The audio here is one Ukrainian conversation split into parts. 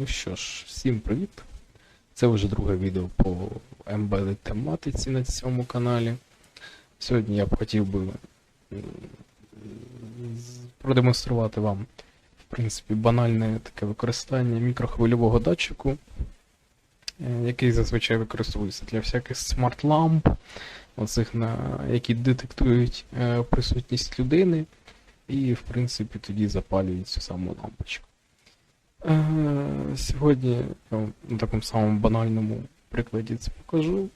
Ну що ж, всім привіт. Це вже друге відео по embedded тематиці на цьому каналі. Сьогодні я б хотів би продемонструвати вам, в принципі, банальне таке використання мікрохвильового датчику, е, який зазвичай використовується для всяких смарт-ламп, оцих, на, які детектують е, присутність людини, і, в принципі, тоді запалюють цю саму лампочку. Е, Сьогодні я вам на такому самому банальному прикладі це покажу,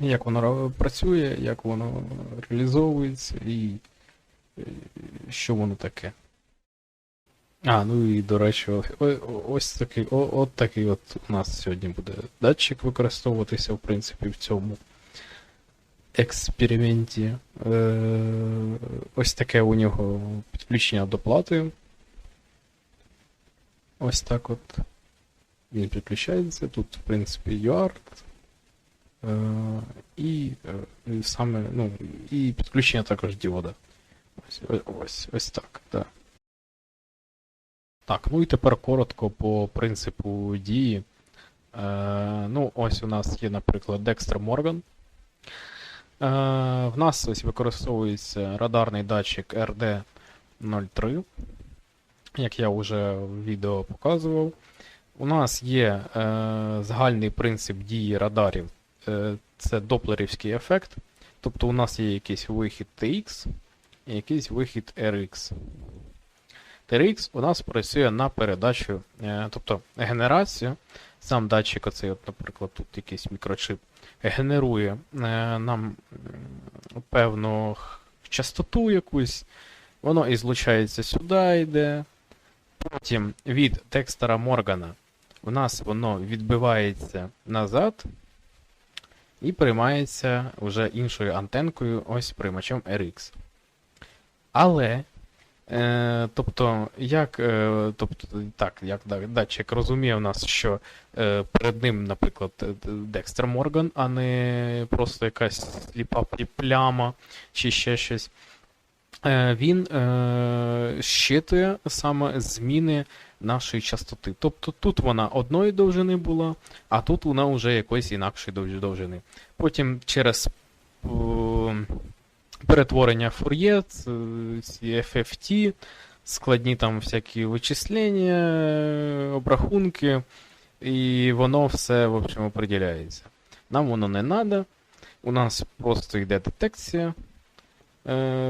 як воно працює, як воно реалізовується і що воно таке. А, ну і до речі, ось такий, от такий от у нас сьогодні буде датчик використовуватися, в принципі, в цьому експерименті. Е, Ось таке у нього підключення до плати. Ось так от він підключається. Тут, в принципі, UART. Е, і, е, саме, ну, і підключення також діода. Ось, ось, ось, так, так. Так, ну і тепер коротко по принципу дії. Е, ну, ось у нас є, наприклад, Dexter Morgan. Е, в нас ось використовується радарний датчик RD03 як я вже в відео показував. У нас є е, загальний принцип дії радарів. Е, це доплерівський ефект. Тобто у нас є якийсь вихід TX і якийсь вихід RX. TRX у нас працює на передачу, е, тобто генерацію. Сам датчик, оцей, от, наприклад, тут якийсь мікрочип, генерує е, нам певну частоту якусь. Воно і злучається сюди, йде. Потім від текстера Моргана у нас воно відбивається назад і приймається вже іншою антенкою, ось приймачем RX. Але, е, тобто, як, е, тобто, так, як датчик розуміє в нас, що е, перед ним, наприклад, е, Декстер Морган, а не просто якась сліпа пляма чи ще щось. Е, він е, щитує саме зміни нашої частоти. Тобто тут вона одної довжини була, а тут вона вже якоїсь інакшої довжини. Потім через е, перетворення Фур'є, FFT, складні там всякі вичислення, обрахунки, і воно все, в общем, определяється. Нам воно не треба. У нас просто йде детекція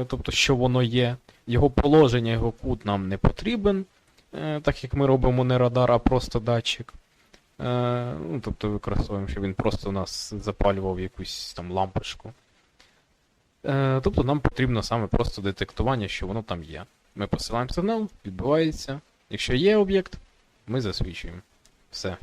тобто, що воно є. Його положення, його кут нам не потрібен, е, так як ми робимо не радар, а просто датчик. Е, ну, тобто використовуємо, щоб він просто у нас запалював якусь там лампочку. Е, тобто нам потрібно саме просто детектування, що воно там є. Ми посилаємо сигнал, відбувається. Якщо є об'єкт, ми засвідчуємо. Все.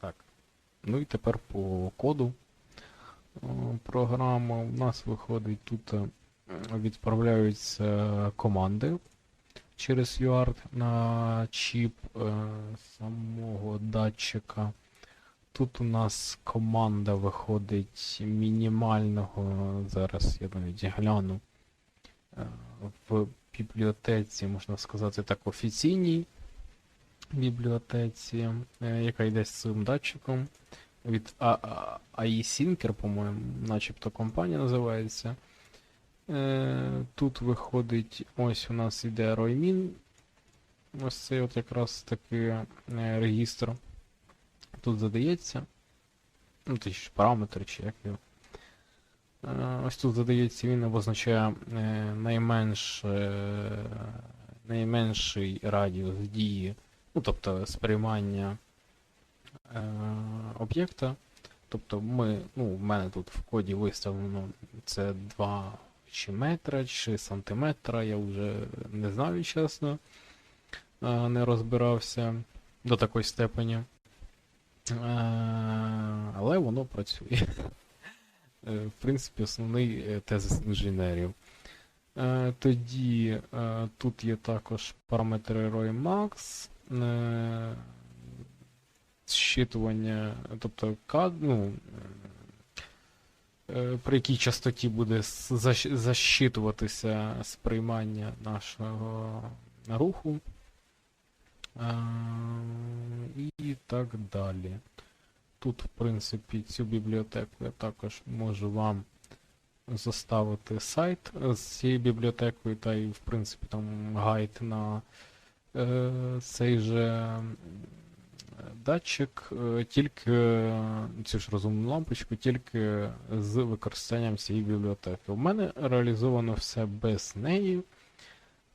Так. Ну і тепер по коду О, програми. У нас виходить тут е, відправляються команди через UART на чіп е, самого датчика. Тут у нас команда виходить мінімального, зараз я навіть гляну. е, В бібліотеці, можна сказати так, офіційній бібліотеці, е, яка йде з цим датчиком. Від AI Syncer, по-моєму, начебто компанія називається. Е, Тут виходить, ось у нас іде Roymin. Ось цей от якраз такий е, регістр. Тут задається. Ну, ті ж параметри, чи як його. Ось тут задається, він обозначає найменш, найменший радіус дії, ну, тобто сприймання е, об'єкта. Тобто ми, ну, в мене тут в коді виставлено це 2 чи метра, чи сантиметра, я вже не знаю, чесно. Е, Не розбирався до такої степені. Е, Але воно працює. Е, В принципі, основний е, тезис інженерів. Е, Тоді тут є також параметри ROI Max, е, зчитування, тобто ну, е, при якій частоті буде защитуватися сприймання нашого руху. Е, І так далі. Тут, в принципі, цю бібліотеку я також можу вам заставити сайт з цією бібліотекою, та і, в принципі, там гайд на е, цей же датчик, е, тільки е, цю ж розумну лампочку, тільки з використанням цієї бібліотеки. У мене реалізовано все без неї.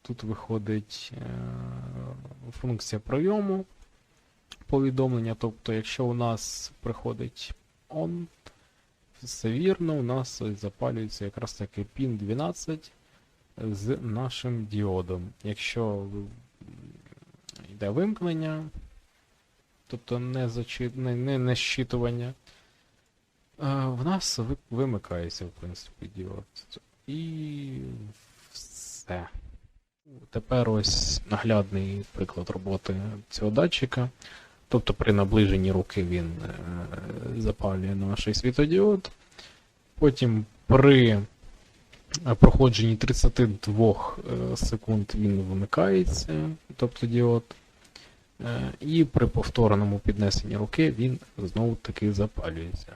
Тут виходить е, функція прийому повідомлення. Тобто, якщо у нас приходить on, все вірно, у нас запалюється якраз таки пін 12 з нашим діодом. Якщо йде вимкнення, тобто не, зачи... не, не, не щитування, е, в нас вимикається, в принципі, діод. І все. Тепер ось наглядний приклад роботи цього датчика. Тобто при наближенні руки він е, запалює наш світодіод. Потім при е, проходженні 32 е, секунд він вимикається, тобто діод. Е, І при повторному піднесенні руки він знову таки запалюється.